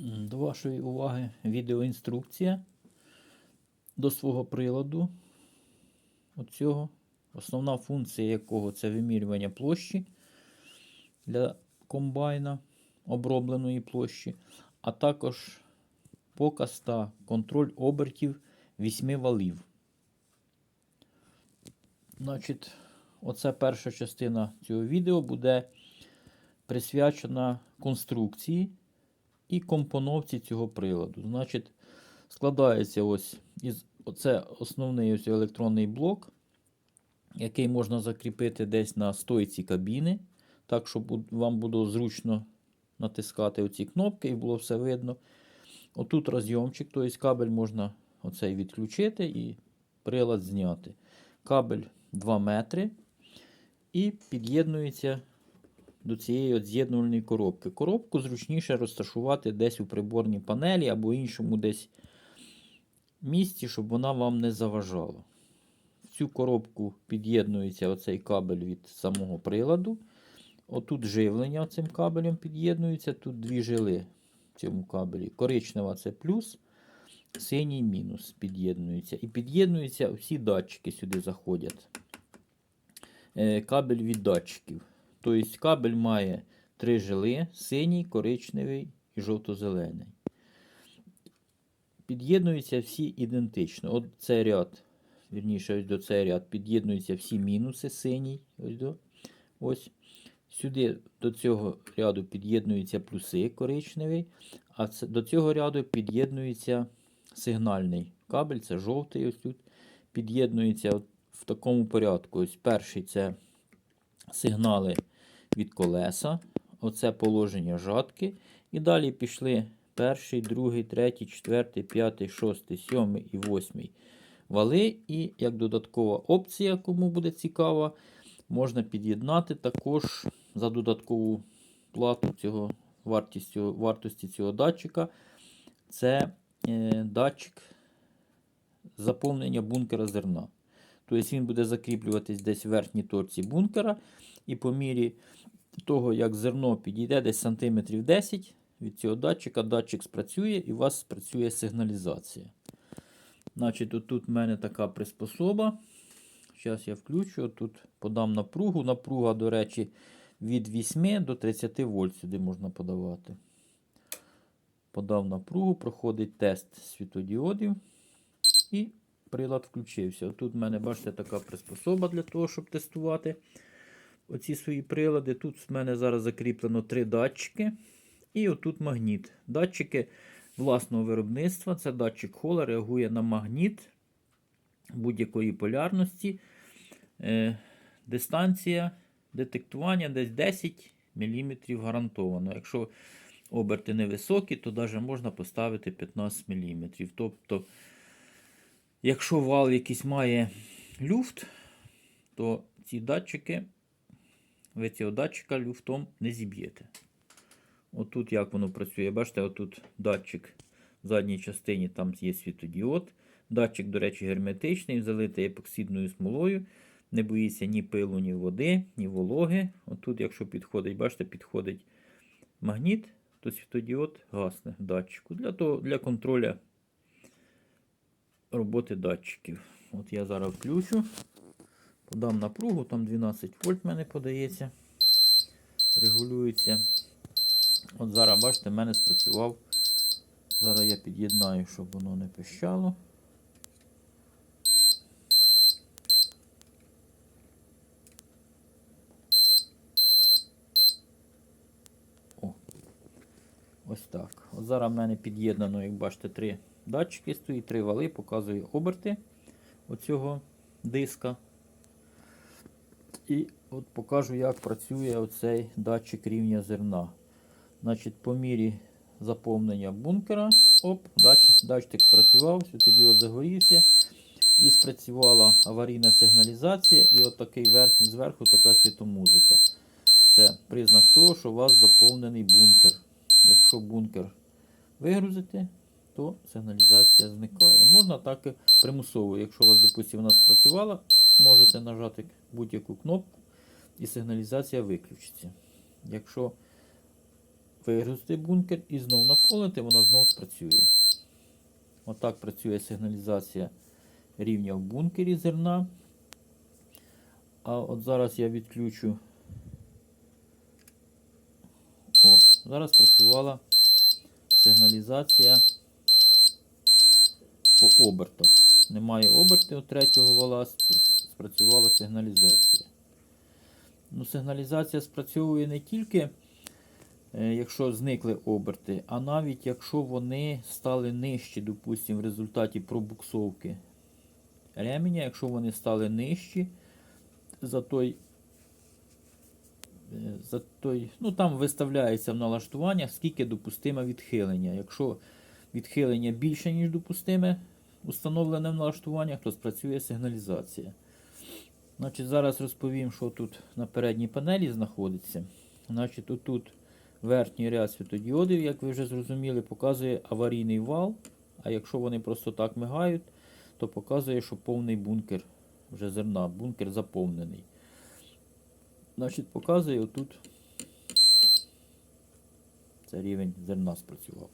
До вашої уваги відеоінструкція до свого приладу. Оцього. Основна функція якого це вимірювання площі для комбайна обробленої площі, а також показ та контроль обертів 8 валів. Значить, оце перша частина цього відео буде присвячена конструкції і компоновці цього приладу. Значить, складається ось із оце основний ось електронний блок, який можна закріпити десь на стойці кабіни, так, щоб вам було зручно натискати оці кнопки і було все видно. Отут розйомчик, тобто кабель можна оцей відключити і прилад зняти. Кабель 2 метри і під'єднується до цієї от з'єднувальної коробки. Коробку зручніше розташувати десь у приборній панелі або іншому десь місці, щоб вона вам не заважала. В цю коробку під'єднується оцей кабель від самого приладу. Отут живлення цим кабелем під'єднується. Тут дві жили в цьому кабелі. Коричнева це плюс, синій мінус під'єднується. І під'єднуються всі датчики сюди заходять. Е, Кабель від датчиків. Тобто кабель має три жили: синій, коричневий і жовто-зелений. Під'єднуються всі ідентично. От цей ряд, вірніше, ось до цей ряд під'єднуються всі мінуси синій. Ось до. Ось. Сюди до цього ряду під'єднуються плюси коричневий, а це, до цього ряду під'єднується сигнальний кабель, це жовтий. Ось тут під'єднується в такому порядку. Ось перший це сигнали від колеса. Оце положення жатки. І далі пішли перший, другий, третій, четвертий, п'ятий, шостий, сьомий і восьмий вали. І як додаткова опція, кому буде цікава, можна під'єднати також за додаткову плату цього вартістю, вартості цього датчика. Це е, датчик заповнення бункера зерна. Тобто він буде закріплюватись десь в верхній торці бункера. І по мірі того, як зерно підійде десь сантиметрів 10 від цього датчика, датчик спрацює і у вас спрацює сигналізація. Значить, отут в мене така приспособа. Зараз я включу, тут подам напругу. Напруга, до речі, від 8 до 30 вольт сюди можна подавати. Подав напругу, проходить тест світодіодів. І прилад включився. Тут в мене, бачите, така приспособа для того, щоб тестувати оці свої прилади. Тут в мене зараз закріплено три датчики. І отут магніт. Датчики власного виробництва. Це датчик хола, реагує на магніт будь-якої полярності. Е, дистанція детектування десь 10 мм гарантовано. Якщо оберти невисокі, то навіть можна поставити 15 мм. Тобто, якщо вал якийсь має люфт, то ці датчики, ви цього датчика люфтом не зіб'єте. Отут як воно працює. Бачите, отут датчик в задній частині там є світодіод. Датчик, до речі, герметичний, залитий епоксидною смолою. Не боїться ні пилу, ні води, ні вологи. Отут, якщо підходить, бачите, підходить магніт, то світодіод гасне датчику для того, для контролю роботи датчиків. От я зараз включу, подам напругу, там 12 вольт в мене подається, регулюється. От зараз, бачите, в мене спрацював. Зараз я під'єднаю, щоб воно не пищало. О, ось так. От зараз в мене під'єднано, як бачите, три датчики стоїть, три вали, показує оберти оцього диска. І от покажу, як працює оцей датчик рівня зерна. Значить, по мірі заповнення бункера, оп, датчик, датчик спрацював, світодіод загорівся. І спрацювала аварійна сигналізація, і от такий верх, зверху така світомузика. Це признак того, що у вас заповнений бункер. Якщо бункер вигрузити, то сигналізація зникає. Можна так і примусово. Якщо у вас, допустимо, вона спрацювала, можете нажати будь-яку кнопку і сигналізація виключиться. Якщо вигрузити бункер і знов наповнити, вона знов спрацює. Отак працює сигналізація рівня в бункері зерна. А от зараз я відключу. О, зараз працювала сигналізація по обертах. Немає обертів третього вала, спрацювала сигналізація. Ну, сигналізація спрацьовує не тільки, е, якщо зникли оберти, а навіть якщо вони стали нижчі, допустимо, в результаті пробуксовки ременя, якщо вони стали нижчі за той, е, за той, ну там виставляється в налаштуваннях, скільки допустиме відхилення. Якщо відхилення більше, ніж допустиме, установлене в налаштуваннях, то спрацює сигналізація. Значить, Зараз розповім, що тут на передній панелі знаходиться. Значить, Отут верхній ряд світодіодів, як ви вже зрозуміли, показує аварійний вал. А якщо вони просто так мигають, то показує, що повний бункер вже зерна, бункер заповнений. Значить, показує отут. Це рівень зерна спрацював.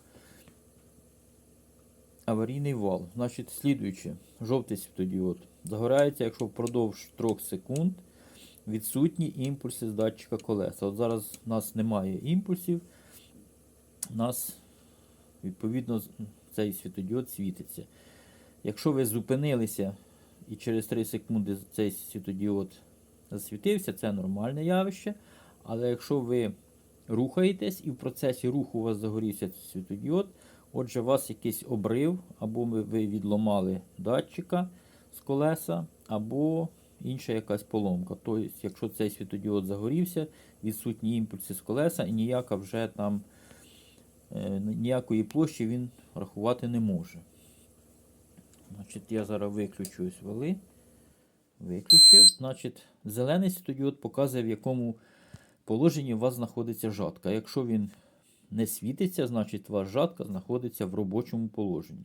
Аварійний вал. Значить, слідуючи, жовтий світодіод. Загорається, якщо впродовж 3 секунд відсутні імпульси з датчика колеса. От зараз у нас немає імпульсів, у нас, відповідно, цей світодіод світиться. Якщо ви зупинилися і через 3 секунди цей світодіод засвітився, це нормальне явище. Але якщо ви рухаєтесь і в процесі руху у вас загорівся світодіод, отже, у вас якийсь обрив, або ви відломали датчика з колеса, або інша якась поломка. Тобто, якщо цей світодіод загорівся, відсутні імпульси з колеса і ніяка вже там е, ніякої площі він рахувати не може. Значить, Я зараз виключу ось вали. Виключив. Значить, Зелений світодіод показує, в якому положенні у вас знаходиться жатка. Якщо він не світиться, значить жатка знаходиться в робочому положенні.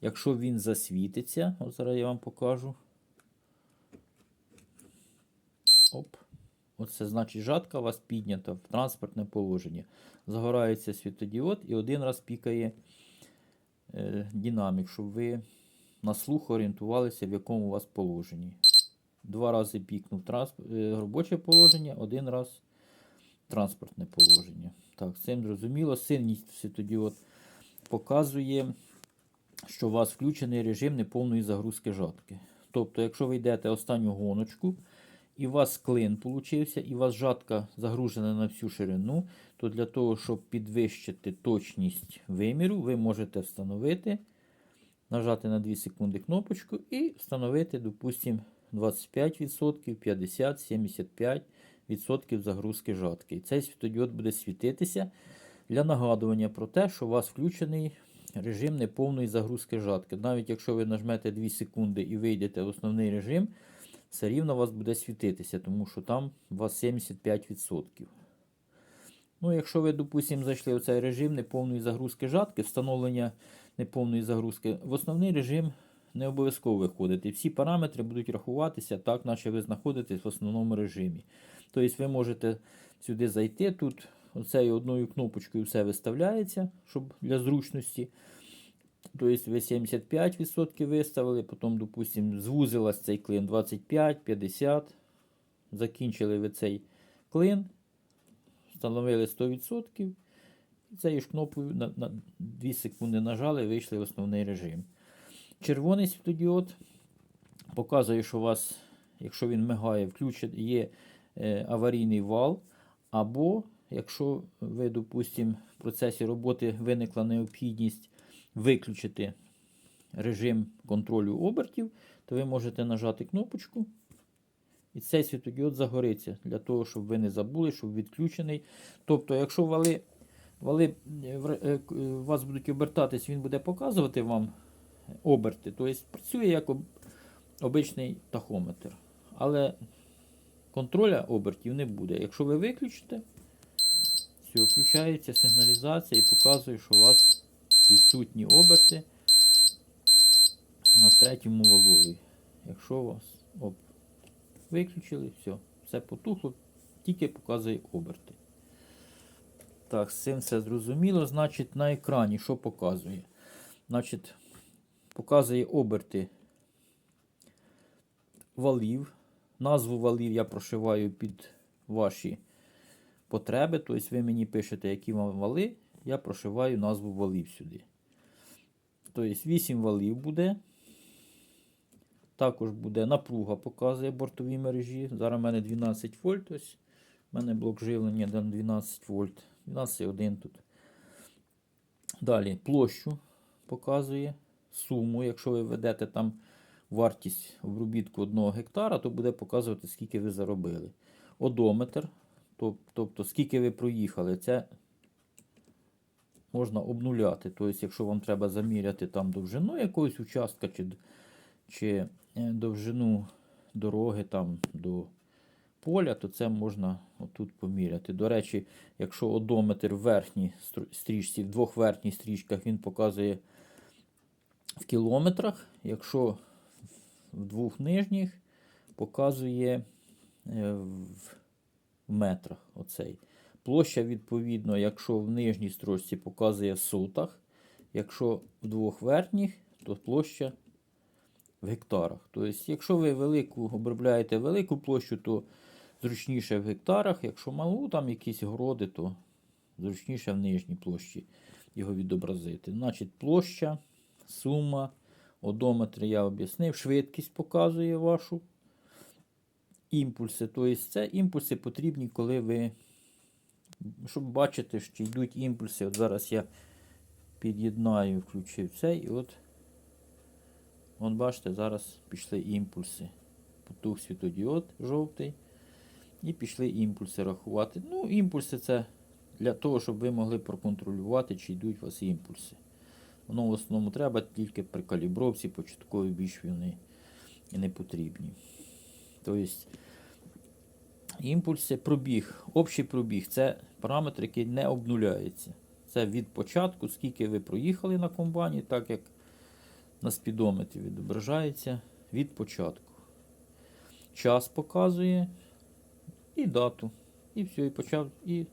Якщо він засвітиться, от зараз я вам покажу. Оп. Оце значить жатка у вас піднята в транспортне положення. Загорається світодіод і один раз пікає е, динамік, щоб ви на слух орієнтувалися, в якому у вас положенні. Два рази пікнув трансп... е, робоче положення, один раз транспортне положення. Так, цим зрозуміло. Сильність світодіод показує, що у вас включений режим неповної загрузки жатки. Тобто, якщо ви йдете останню гоночку, і у вас клин получився, і у вас жатка загружена на всю ширину, то для того, щоб підвищити точність виміру, ви можете встановити, нажати на 2 секунди кнопочку і встановити, допустимо, 25%, 50, 75% загрузки жатки. Цей світодіод буде світитися для нагадування про те, що у вас включений режим неповної загрузки жатки. Навіть якщо ви нажмете 2 секунди і вийдете в основний режим, все рівно у вас буде світитися, тому що там у вас 75%. Ну, Якщо ви, допустимо, зайшли в цей режим неповної загрузки жатки, встановлення неповної загрузки, в основний режим не обов'язково виходити. Всі параметри будуть рахуватися так, наче ви знаходитесь в основному режимі. Тобто ви можете сюди зайти, тут оцею одною кнопочкою все виставляється, щоб для зручності. Тобто ви 75% виставили, потім, допустимо, звузилась цей клин 25, 50. Закінчили ви цей клин, встановили 100%. І цією ж кнопкою на, на 2 секунди нажали, вийшли в основний режим. Червоний світодіод показує, що у вас, якщо він мигає, включить, є аварійний вал. Або, якщо ви, допустимо, в процесі роботи виникла необхідність виключити режим контролю обертів, то ви можете нажати кнопочку. І цей світодіод загориться для того, щоб ви не забули, щоб відключений. Тобто, якщо вали, вали е, е, е, вас будуть обертатись, він буде показувати вам оберти. Тобто працює як об- обичний тахометр. Але контроля обертів не буде. Якщо ви виключите, все, включається сигналізація і показує, що у вас відсутні оберти на третьому валові. Якщо вас оп, виключили, все, все потухло, тільки показує оберти. Так, з цим все зрозуміло. Значить, на екрані що показує? Значить, показує оберти валів. Назву валів я прошиваю під ваші потреби. Тобто ви мені пишете, які вам вали, я прошиваю назву валів сюди. Тобто 8 валів буде. Також буде напруга, показує бортові мережі. Зараз в мене 12 вольт. Ось. У мене блок живлення 12 вольт. 12,1 тут. Далі площу показує суму. Якщо ви ведете там вартість обробітку 1 гектара, то буде показувати, скільки ви заробили. Одометр, тобто скільки ви проїхали, це можна обнуляти. Тобто, якщо вам треба заміряти там довжину якогось участка чи, чи е, довжину дороги там до поля, то це можна отут поміряти. До речі, якщо одометр в верхній стрічці, в двох верхніх стрічках він показує в кілометрах, якщо в двох нижніх показує е, в метрах. Оцей. Площа, відповідно, якщо в нижній строчці показує в сотах, якщо в двох верхніх, то площа в гектарах. Тобто, якщо ви велику обробляєте велику площу, то зручніше в гектарах. Якщо малу, там якісь городи, то зручніше в нижній площі його відобразити. Значить, площа, сума, одометр я об'яснив, швидкість показує вашу. Імпульси. Тобто це імпульси потрібні, коли ви. Щоб бачити, що йдуть імпульси. От зараз я під'єднаю, включив цей, і от. От бачите, зараз пішли імпульси. Потух світодіод жовтий. І пішли імпульси рахувати. Ну, імпульси це для того, щоб ви могли проконтролювати, чи йдуть у вас імпульси. Воно в основному треба тільки при калібровці, початкові більш вони і не потрібні. Тобто, імпульси, пробіг, общий пробіг це параметр, який не обнуляється. Це від початку, скільки ви проїхали на комбайні, так як на спідометрі відображається від початку. Час показує і дату. І все, і почав, і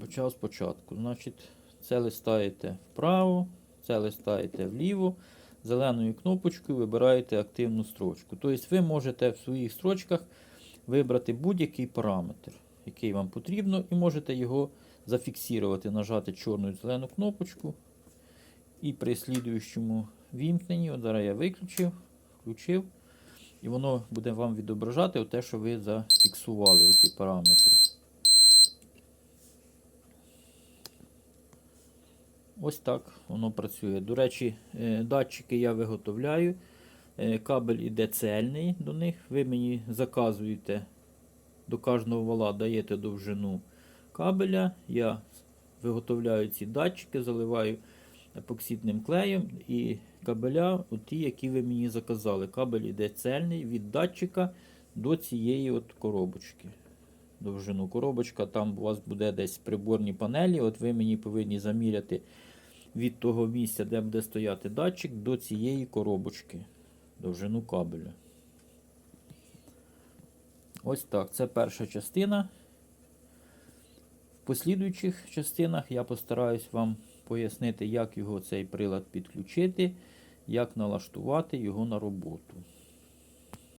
почав спочатку. Значить, це листаєте вправо, це листаєте вліво. Зеленою кнопочкою вибираєте активну строчку. Тобто ви можете в своїх строчках вибрати будь-який параметр, який вам потрібно, і можете його зафіксувати, нажати чорну і зелену кнопочку. І при слідуючому вімкненні, от зараз я виключив, включив, і воно буде вам відображати те, що ви зафіксували, ті параметри. Ось так воно працює. До речі, е, датчики я виготовляю. Е, Кабель іде цельний до них. Ви мені заказуєте до кожного вала, даєте довжину кабеля. Я виготовляю ці датчики, заливаю епоксидним клеєм і кабеля, ті, які ви мені заказали. Кабель іде цельний від датчика до цієї от коробочки. Довжину коробочка, там у вас буде десь приборні панелі. От ви мені повинні заміряти від того місця, де буде стояти датчик, до цієї коробочки. Довжину кабеля. Ось так. Це перша частина. В послідуючих частинах я постараюсь вам пояснити, як його цей прилад підключити, як налаштувати його на роботу.